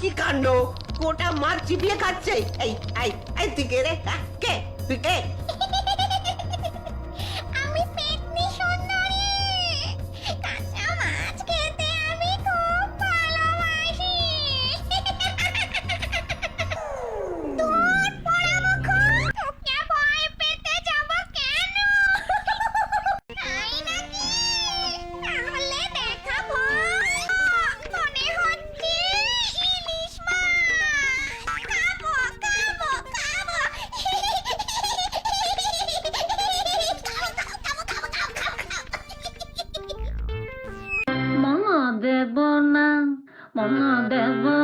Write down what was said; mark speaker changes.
Speaker 1: কি কাণ্ড? গোটা মাছ চিপিয়ে খাচ্ছে। এই এই এই, তুই কে রে? হ্যাঁ, কে? তুই কে?
Speaker 2: மமாதவா